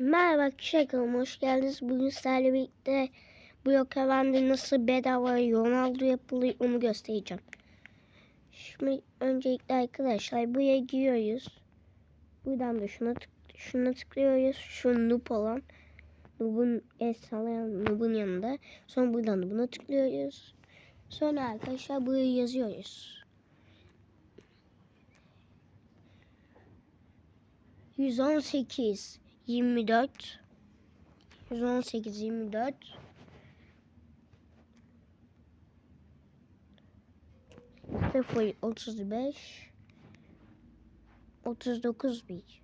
Merhaba arkadaşlar hoş geldiniz. Bugün sizlerle birlikte bu yok evende nasıl bedava Ronaldo yapılıyor onu göstereceğim. Şimdi öncelikle arkadaşlar buraya giriyoruz. Buradan da şuna, tık, şuna tıklıyoruz. Şu noob olan. Noob'un el sallayan noob'un yanında. Sonra buradan da buna tıklıyoruz. Sonra arkadaşlar buraya yazıyoruz. 118 24 118 24 0 35 39 bir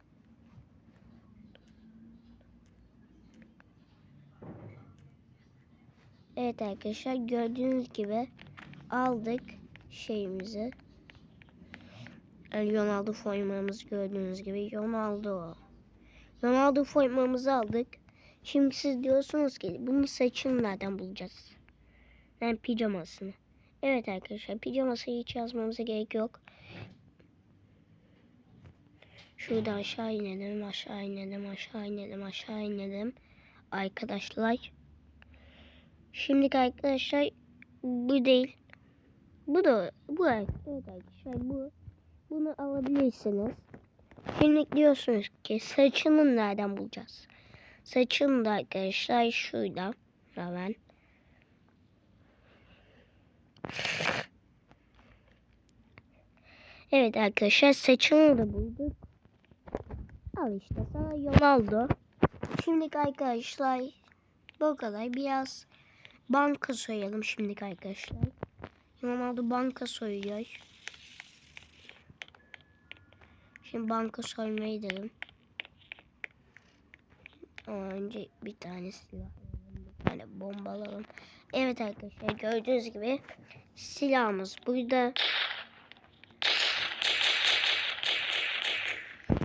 Evet arkadaşlar gördüğünüz gibi aldık şeyimizi. Yani Ronaldo formamızı gördüğünüz gibi Ronaldo. Ronaldo formamızı aldık. Şimdi siz diyorsunuz ki bunu saçını nereden bulacağız? Yani pijamasını. Evet arkadaşlar pijaması hiç yazmamıza gerek yok. Şurada aşağı inelim, aşağı inelim, aşağı inelim, aşağı inelim. Arkadaşlar. Şimdi arkadaşlar bu değil. Bu da bu evet arkadaşlar bu. Bunu alabilirsiniz. Şimdi diyorsunuz ki saçını nereden bulacağız? Saçını da arkadaşlar şurada. Hemen. Evet arkadaşlar saçını da bulduk. Al işte sana Ronaldo. Şimdi arkadaşlar bu kadar. Biraz banka soyalım şimdi arkadaşlar. Ronaldo banka soyuyor. Şimdi banka soymaya gidelim. Ama önce bir tane silah alalım. Bir tane bomba alalım. Evet arkadaşlar gördüğünüz gibi silahımız burada.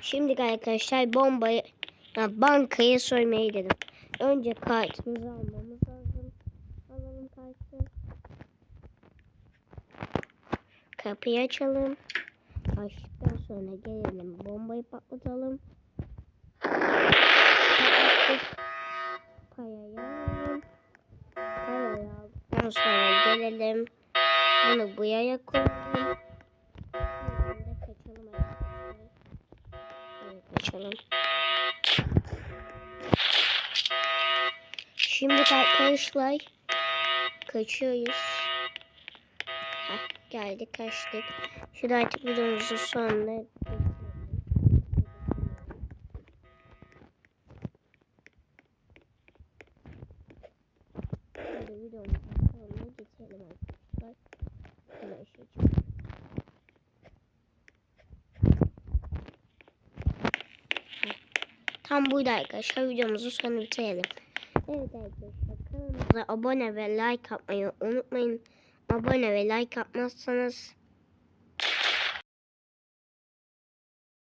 Şimdi arkadaşlar bombayı ya bankaya soymaya gidelim. Önce kartımızı almamız lazım. Alalım kartı. Kapıyı açalım. Açtıktan sonra gelelim bombayı patlatalım. Payayı aldıktan sonra gelelim. Bunu buraya koyalım. Buradan da kaçalım. Evet kaçalım. Şimdi arkadaşlar kaçıyoruz. Geldik kaçtık. Şimdi artık videomuzun sonuna Tam buydu arkadaşlar. Videomuzun sonunu bitirelim. Evet arkadaşlar kanalımıza abone ve like atmayı unutmayın. Abone ve like atmazsanız